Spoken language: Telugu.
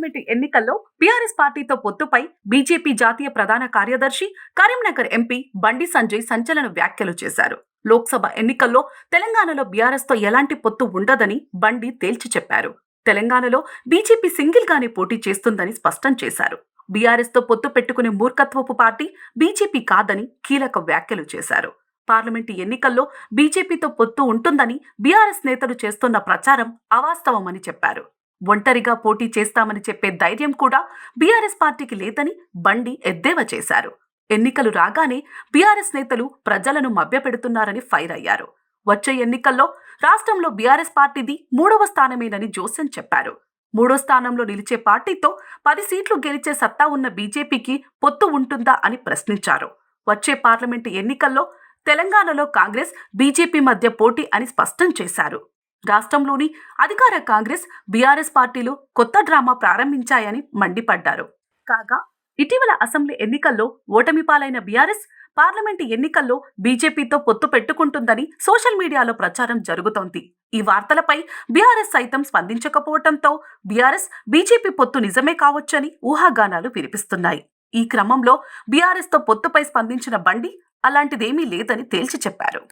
పార్లమెంటు ఎన్నికల్లో బీఆర్ఎస్ పార్టీతో పొత్తుపై బీజేపీ జాతీయ ప్రధాన కార్యదర్శి కరీంనగర్ ఎంపీ బండి సంజయ్ సంచలన వ్యాఖ్యలు చేశారు. లోక్సభ ఎన్నికల్లో తెలంగాణలో బీఆర్ఎస్తో ఎలాంటి పొత్తు ఉండదని బండి తేల్చి చెప్పారు. తెలంగాణలో బీజేపీ సింగిల్ గానే పోటీ చేస్తుందని స్పష్టం చేశారు. బీఆర్ఎస్తో పొత్తు పెట్టుకునే మూర్ఖత్వపు పార్టీ బీజేపీ కాదని కీలక వ్యాఖ్యలు చేశారు. పార్లమెంటు ఎన్నికల్లో బీజేపీతో పొత్తు ఉంటుందని బీఆర్ఎస్ నేతలు చేస్తున్న ప్రచారం అవాస్తవమని చెప్పారు. ఒంటరిగా పోటీ చేస్తామని చెప్పే ధైర్యం కూడా బీఆర్ఎస్ పార్టీకి లేదని బండి ఎద్దేవా చేశారు. ఎన్నికలు రాగానే బీఆర్ఎస్ నేతలు ప్రజలను మభ్యపెడుతున్నారని ఫైర్ అయ్యారు. వచ్చే ఎన్నికల్లో రాష్ట్రంలో బీఆర్ఎస్ పార్టీది మూడవ స్థానమేనని జోసెన్ చెప్పారు. మూడో స్థానంలో నిలిచే పార్టీతో పది సీట్లు గెలిచే సత్తా ఉన్న బీజేపీకి పొత్తు ఉంటుందా అని ప్రశ్నించారు. వచ్చే పార్లమెంటు ఎన్నికల్లో తెలంగాణలో కాంగ్రెస్ బీజేపీ మధ్య పోటీ అని స్పష్టం చేశారు. రాష్ట్రంలోని అధికార కాంగ్రెస్ బీఆర్ఎస్ పార్టీలు కొత్త డ్రామా ప్రారంభించాయని మండిపడ్డారు. కాగా ఇటీవల అసెంబ్లీ ఎన్నికల్లో ఓటమి పాలైన బీఆర్ఎస్ పార్లమెంటు ఎన్నికల్లో బీజేపీతో పొత్తు పెట్టుకుంటుందని సోషల్ మీడియాలో ప్రచారం జరుగుతోంది. ఈ వార్తలపై బీఆర్ఎస్ సైతం స్పందించకపోవడంతో బీఆర్ఎస్ బీజేపీ పొత్తు నిజమే కావచ్చని ఊహాగానాలు వినిపిస్తున్నాయి. ఈ క్రమంలో బీఆర్ఎస్తో పొత్తుపై స్పందించిన బండి అలాంటిదేమీ లేదని తేల్చి చెప్పారు.